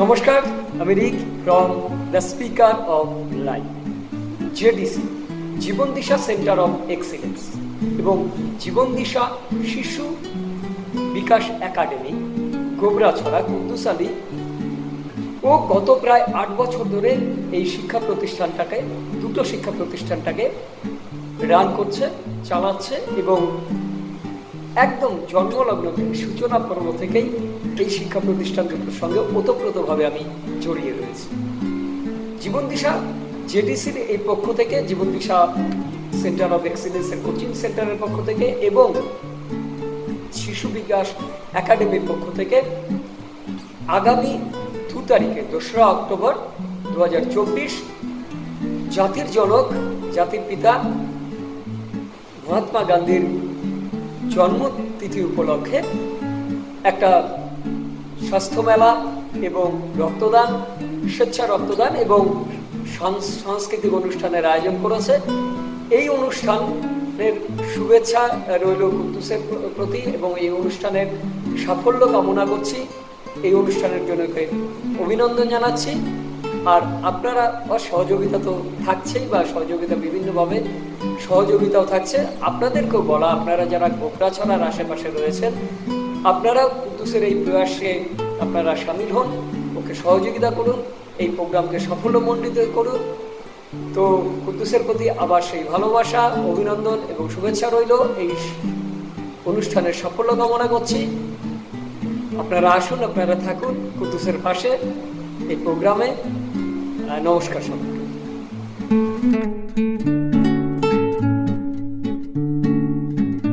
নমস্কার, আমি Rik from the speaker of life, JDC Jibon Disha centre of excellence এবং Jibon Disha Shishu Bikash academy, Gobrachhara Kuddus Ali ও গত প্রায় আট বছর ধরে এই শিক্ষা প্রতিষ্ঠানটাকে, দুটো শিক্ষা প্রতিষ্ঠানটাকে রান করছে, চালাচ্ছে এবং একদম জন্মলগ্ন থেকে সূচনা পর্ব থেকেই এই শিক্ষা প্রতিষ্ঠান দুটোর সঙ্গে ওতপ্রোতভাবে আমি জড়িয়ে রয়েছি। জীবন দিশা জেডিসির এই পক্ষ থেকে, জীবন দিশা সেন্টার অফ এক্সিলেন্সের কোচিং সেন্টারের পক্ষ থেকে এবং শিশু বিকাশ একাডেমির পক্ষ থেকে আগামী দু তারিখে, দোসরা অক্টোবর দু হাজার চব্বিশ, জাতির জনক, জাতির পিতা মহাত্মা গান্ধীর জন্মতিথি উপলক্ষে একটা স্বাস্থ্য মেলা এবং রক্তদান, স্বেচ্ছা রক্তদান এবং সাংস্কৃতিক অনুষ্ঠানের আয়োজন করেছে। এই অনুষ্ঠানের শুভেচ্ছা রইল কুদ্দুসের প্রতি এবং এই অনুষ্ঠানের সাফল্য কামনা করছি। এই অনুষ্ঠানের জন্য অভিনন্দন জানাচ্ছি। আর আপনারা সহযোগিতা তো থাকছেই বা সহযোগিতা বিভিন্নভাবে সহযোগিতাও থাকছে। আপনাদেরকেও বলা, আপনারা যারা গোকড়াছড়ার আশেপাশে রয়েছেন আপনারা কুদ্দুসের এই প্রয়াসে আপনারা সামিল হন, ওকে সহযোগিতা করুন, এই প্রোগ্রামকে সাফল্যমণ্ডিত করুন। তো কুদ্দুসের প্রতি আবার সেই ভালোবাসা, অভিনন্দন এবং শুভেচ্ছা রইল। এই অনুষ্ঠানের সাফল্য কামনা করছি। আপনারা আসুন, আপনারা থাকুন কুদ্দুসের পাশে এই প্রোগ্রামে। নমস্কার সবাইকে।